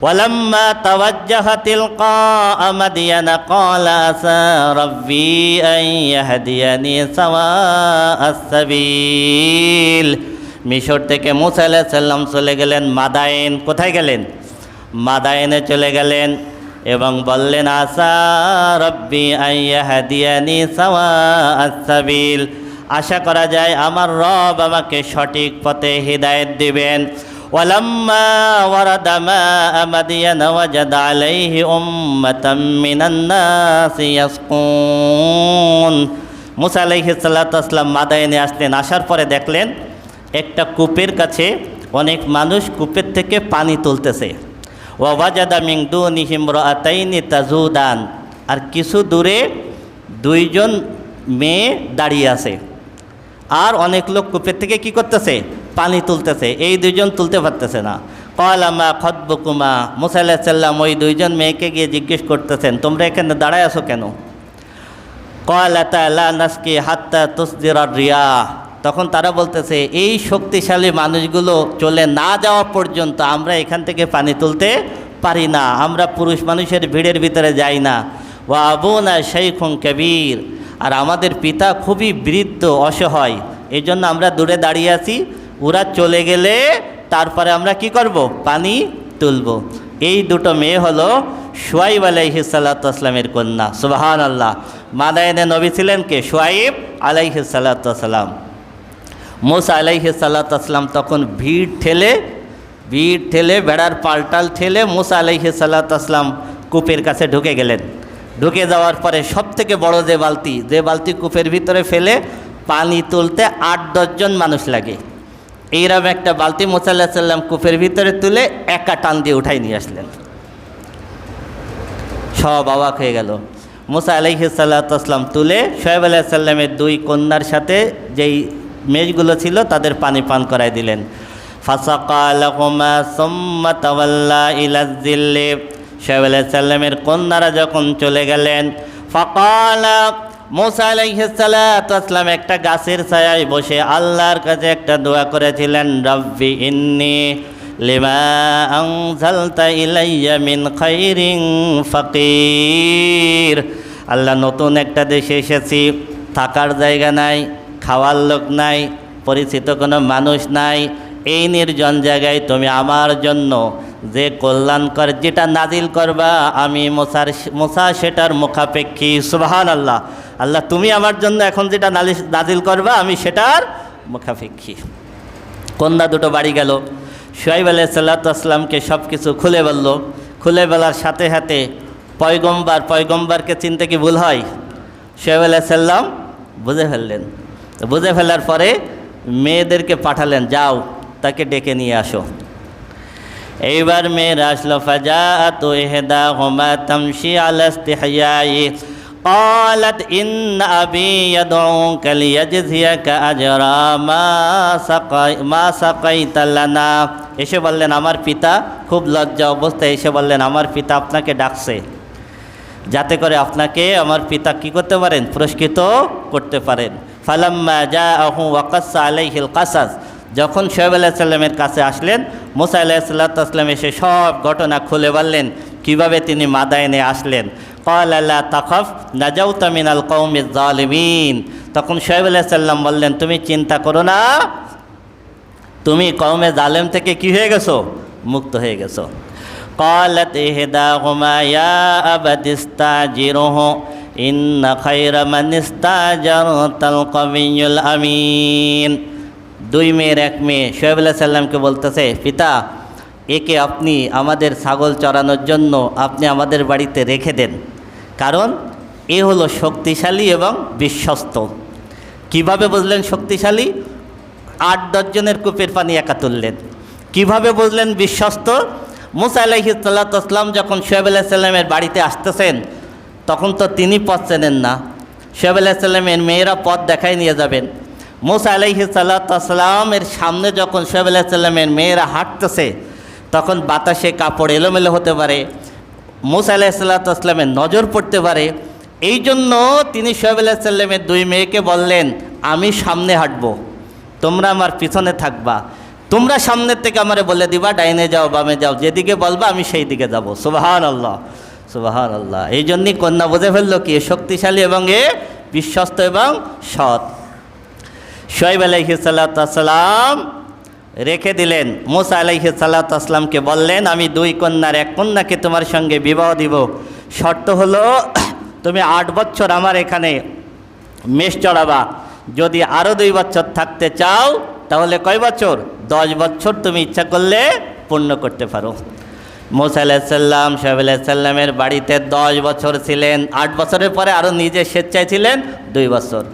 ولما توجه تلقاء مدين قال عسى ربي أن يهديني سواء السبيل মিশর থেকে মুসা আলাহিসাল্লাম চলে গেলেন মাদায়েন কোথায় গেলেন মাদায়েনে চলে গেলেন এবং বললেন আসা রব্বি আইয়াহাদিয়ানি সাওয়া আসাবিল আশা করা যায় আমার রব আমাকে সঠিক পথে হৃদায়ত দিবেন ولما ورد ماء مدين وجد عليه أمة من الناس يسقون মুসা আলাইহি সাল্লাতাম মাদায়নে আসলেন আসার পরে দেখলেন একটা কূপের কাছে অনেক মানুষ কূপের থেকে পানি তুলতেছে ওয়াজাদা মিংদু নিহিম রাতাইনি তাজুদান আর কিছু দূরে দুইজন মেয়ে দাঁড়িয়ে আছে আর অনেক লোক কূপের থেকে কি করতেছে পানি তুলতেছে, এই দুইজন তুলতে পারতেছে না। কলামা খতবকুমা মুসাল্লাহ সাল্লাম ওই দুইজন মেয়েকে গিয়ে জিজ্ঞেস করতেছেন, তোমরা এখানে দাঁড়ায় আছো কেন? কলাতা নাসকি হাত্তা তসদির রিয়া। তখন তারা বলতেছে, এই শক্তিশালী মানুষগুলো চলে না যাওয়া পর্যন্ত আমরা এখান থেকে পানি তুলতে পারি না, আমরা পুরুষ মানুষের ভিড়ের ভিতরে যাই না। ও আবু না শেখুং কবির। আর আমাদের পিতা খুবই বৃদ্ধ, অসহায় এই জন্য আমরা দূরে দাঁড়িয়ে আছি। ওরা চলে গেলে তারপরে আমরা কি করব? পানি তুলব। এই দুটো মেয়ে হলো সোয়াইব আলাইহি সাল্লাতামের কন্যা। সুবাহান আল্লাহ মাদায়নে নবী ছিলেন কে? সোয়াইব আলাইহি সাল্লাতাম মোসা আলাইহি সাল্লাতাম তখন ভিড় ঠেলে ভিড় ঠেলে, বেড়ার পাল্টাল ঠেলে মোসা আলাইহি সাল্লাতাম কূপের কাছে ঢুকে গেলেন। ঢুকে যাওয়ার পরে সব থেকে বড় যে বালতি যে বালতি কূপের ভিতরে ফেলে পানি তুলতে আট দশজন মানুষ লাগে। এইরকম একটা বালতি মোসাল্লাহ সাল্লাম কূপের ভিতরে তুলে একা টান দিয়ে উঠাই নিয়ে আসলেন। সব অবাক হয়ে গেল। মুসা আলাইহি সাল্লাতাম তুলে সোহেব আলাহ সাল্লামের দুই কন্যার সাথে যেই মেজগুলো ছিল তাদের পানি পান করাই দিলেন। সোহেব আলাহ সাল্লামের কন্যারা যখন চলে গেলেন, ফাকালা মোসা আলাইহিসাল্লাম একটা গাছের ছায়ায় বসে আল্লাহর কাছে একটা দোয়া করেছিলেন, রব্বি ইন্নি লিমা আনজালতা ইলাইয়া মিন খাইরিন ফাকির। আল্লাহ নতুন একটা দেশে এসেছি, থাকার জায়গা নাই, খাওয়ার লোক নাই, পরিচিত কোনো মানুষ নাই। এই নির্জন জায়গায় তুমি আমার জন্য যে কল্যাণকর, যেটা নাজিল করবা, আমি মোসার, মোসা সেটার মুখাপেক্ষী সুবাহান আল্লাহ আল্লাহ, তুমি আমার জন্য এখন যেটা নালিশ নাজিল করবা, আমি সেটার মুখাপেক্ষী। কন্যা দুটো বাড়ি গেল? সোয়াইব আলাহ সাল্লাতামকে সব কিছু খুলে বলল। খুলে বলার সাথে সাথে পয়গম্বার, পয়গম্বারকে চিনতে কি ভুল হয়? সোয়াইব আলাহ সাল্লাম বুঝে ফেললেন। তো বুঝে ফেলার পরে মেয়েদেরকে পাঠালেন, যাও, তাকে ডেকে নিয়ে আসো। এইবার মেয়েরা আসলো ফাজা তো এহেদা হোমা তামশি আলাস্তিহাই قالت إن أبي يدعوك ليجزيك أجر ما سقي ما سقيت لنا এসে বললেন আমার পিতা খুব লজ্জা অবস্থায় এসে বললেন আমার পিতা আপনাকে ডাকছে যাতে করে আপনাকে আমার পিতা কি করতে পারেন পুরস্কৃত করতে পারেন ফালাম্মা যা আহু ওয়াকাসা আলাইহিল কাসাস যখন সোহেব আলাহিসাল্লামের কাছে আসলেন মুসা আলাহিসাল্লাম এসে সব ঘটনা খুলে বললেন কিভাবে তিনি মাদায়নে আসলেন কল আল্লাহ তাকফ নাজাউতা মিনাল কৌমিজ জালিমিন তখন সোহেব আলাহিসাল্লাম বললেন তুমি চিন্তা করো না তুমি কৌমে জালেম থেকে কি হয়ে গেছো মুক্ত হয়ে গেছো قالت إحداهما يا أبت استأجره إن خير من استأجرت القوي الأمين দুই মেয়ের এক মেয়ে সোহেব আল্লাহ সাল্লামকে বলতেছে পিতা একে আপনি আমাদের ছাগল চড়ানোর জন্য আপনি আমাদের বাড়িতে রেখে দেন। কারণ এ হলো শক্তিশালী এবং বিশ্বস্ত। কীভাবে বুঝলেন শক্তিশালী? আট দশজনের কূপের পানি একা তুললেন। কীভাবে বুঝলেন বিশ্বস্ত? মুসা আলাহি সাল্লাতাম যখন সোহেব আলাহ সাল্লামের বাড়িতে আসতেছেন, তখন তো তিনি পথ চেনেন না। সোহেব আলাহ সাল্লামের মেয়েরা পথ দেখাই নিয়ে যাবেন। মুসা সাল্লাতামের সামনে যখন সোহেব আলাহ সাল্লামের মেয়েরা হাঁটতেছে তখন বাতাসে কাপড় এলোমেলো হতে পারে। মুসা আলাহ সাল্লাতামের নজর পড়তে পারে। এই জন্য তিনি সোহেব আলাহ সাল্লামের দুই মেয়েকে বললেন, আমি সামনে হাঁটবো। তোমরা আমার পিছনে থাকবা। তোমরা সামনের থেকে আমারে বলে দিবা, ডাইনে যাও, বামে যাও, যেদিকে বলবা আমি সেই দিকে যাব। সুবাহান আল্লাহ সুবাহান আল্লাহ এই জন্যই কন্যা বুঝে ফেলল কি শক্তিশালী এবং এ বিশ্বস্ত এবং সৎ। শোয়েব সাল্লাম রেখে দিলেন। মুসা আলাইহি আসলামকে বললেন, আমি দুই কন্যার এক কন্যাকে তোমার সঙ্গে বিবাহ দিব। শর্ত হলো, তুমি আট বছর আমার এখানে মেষ চড়াবা। যদি আরও দুই বছর থাকতে চাও, তাহলে কয় বছর? দশ বছর তুমি ইচ্ছা করলে পূর্ণ করতে পারো। মোসা আলাহিসাল্লাম সাহেব আলাইসাল্লামের বাড়িতে দশ বছর ছিলেন। আট বছরের পরে আরও নিজে স্বেচ্ছায় ছিলেন, দুই বছর।